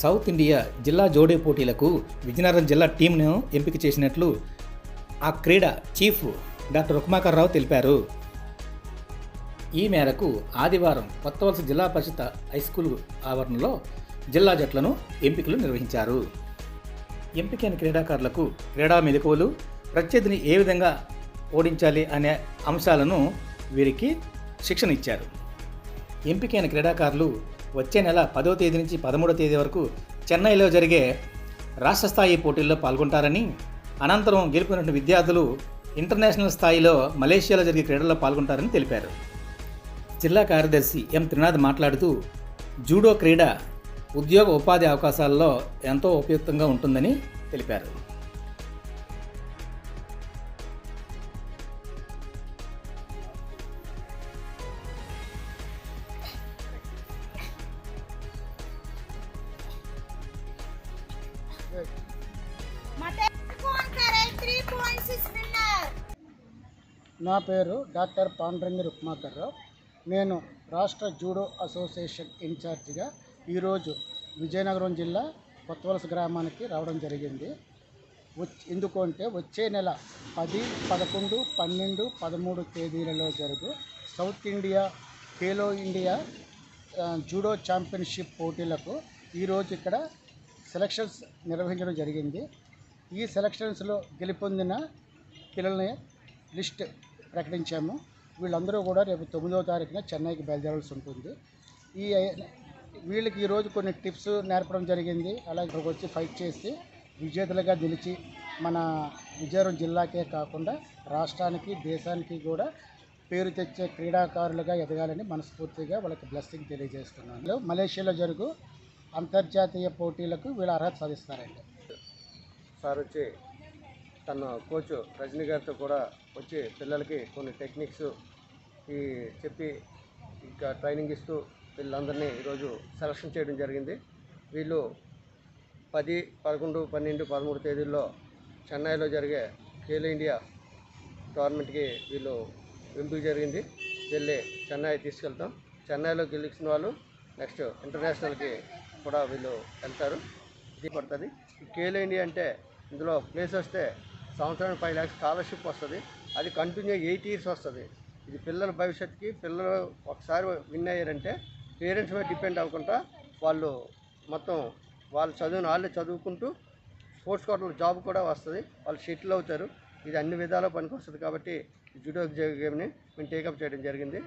South India జిల్లా జోడీ పోటీలకు విజయనగరం జిల్లా టీంను ఎంపిక చేసినట్లు ఆ క్రీడ చీఫ్ డాక్టర్ రుక్మాకర్ రావు తెలిపారు. ఈ మేరకు ఆదివారం కొత్త వలస జిల్లా పరిషత్ హై స్కూల్ ఆవరణలో జిల్లా జట్లను ఎంపికలు నిర్వహించారు. ఎంపికైన క్రీడాకారులకు క్రీడా మెలకువలు ప్రత్యర్థిని ఏ విధంగా ఓడించాలి అనే అంశాలను వీరికి శిక్షణ ఇచ్చారు. ఎంపికైన క్రీడాకారులు వచ్చే నెల పదో తేదీ నుంచి పదమూడో తేదీ వరకు చెన్నైలో జరిగే రాష్ట్ర స్థాయి పోటీల్లో పాల్గొంటారని అనంతరం గెలుపునటువంటి విద్యార్థులు ఇంటర్నేషనల్ స్థాయిలో మలేషియాలో జరిగే క్రీడల్లో పాల్గొంటారని తెలిపారు. జిల్లా కార్యదర్శి ఎం. త్రినాథ్ మాట్లాడుతూ జూడో క్రీడ ఉద్యోగ ఉపాధి అవకాశాల్లో ఎంతో ఉపయుక్తంగా ఉంటుందని తెలిపారు. నా పేరు డాక్టర్ పాండ్రంగి రుక్మాకర్రావు నేను రాష్ట్ర జూడో అసోసియేషన్ ఇన్ఛార్జిగా ఈరోజు విజయనగరం జిల్లా కొత్తవలస గ్రామానికి రావడం జరిగింది. వచ్- ఎందుకు అంటే వచ్చే నెల పది పదకొండు పన్నెండు పదమూడు తేదీలలో జరుగు South India Khelo India judo championship పోటీలకు ఈరోజు ఇక్కడ సెలక్షన్స్ నిర్వహించడం జరిగింది. ఈ సెలక్షన్స్లో గెలుపొందిన పిల్లల్ని లిస్ట్ ప్రకటించాము. వీళ్ళందరూ కూడా రేపు తొమ్మిదవ తారీఖున చెన్నైకి బయలుదేరాల్సి ఉంటుంది. ఈ వీళ్ళకి ఈరోజు కొన్ని టిప్స్ నేర్పడం జరిగింది. అలాగే ఇక్కడికి వచ్చి ఫైట్ చేసి విజేతలుగా నిలిచి మన విజయనగరం జిల్లాకే కాకుండా రాష్ట్రానికి దేశానికి కూడా పేరు తెచ్చే క్రీడాకారులుగా ఎదగాలని మనస్ఫూర్తిగా వాళ్ళకి బ్లెస్సింగ్ తెలియజేస్తున్నాను. మలేషియాలో జరుగు అంతర్జాతీయ పోటీలకు వీళ్ళు అర్హత సాధిస్తారండి. సార్ వచ్చి తన కోచ్ రజనీ గారితో కూడా వచ్చి పిల్లలకి కొన్ని టెక్నిక్స్ ఈ చెప్పి ఇంకా ట్రైనింగ్ ఇస్తూ వీళ్ళందరినీ ఈరోజు సెలక్షన్ చేయడం జరిగింది. వీళ్ళు పది పదకొండు పన్నెండు పదమూడు తేదీల్లో చెన్నైలో జరిగే ఖేలో ఇండియా టోర్నమెంట్కి వీళ్ళు ఎంపిక జరిగింది. వెళ్ళి చెన్నై తీసుకెళ్తాం. చెన్నైలో గెలిచిన వాళ్ళు నెక్స్ట్ ఇంటర్నేషనల్కి కూడా వీళ్ళు వెళ్తారు. ఇది పడుతుంది. కేలో ఇండియా అంటే ఇందులో ప్లేస్ వస్తే సంవత్సరానికి ఫైవ్ ల్యాక్స్ స్కాలర్షిప్ వస్తుంది. అది కంటిన్యూ ఎయిట్ ఇయర్స్ వస్తుంది. ఇది పిల్లల భవిష్యత్తుకి పిల్లలు ఒకసారి విన్ అయ్యారంటే పేరెంట్స్ మీద డిపెండ్ అవ్వకుండా వాళ్ళు మొత్తం వాళ్ళు చదువుని వాళ్ళే చదువుకుంటూ స్పోర్ట్స్ కోటలో జాబ్ కూడా వస్తుంది. వాళ్ళు షెటిల్ అవుతారు. ఇది అన్ని విధాలా పనికి వస్తుంది కాబట్టి ఈ జూడో గేమ్ని మేము టేకప్ చేయడం జరిగింది.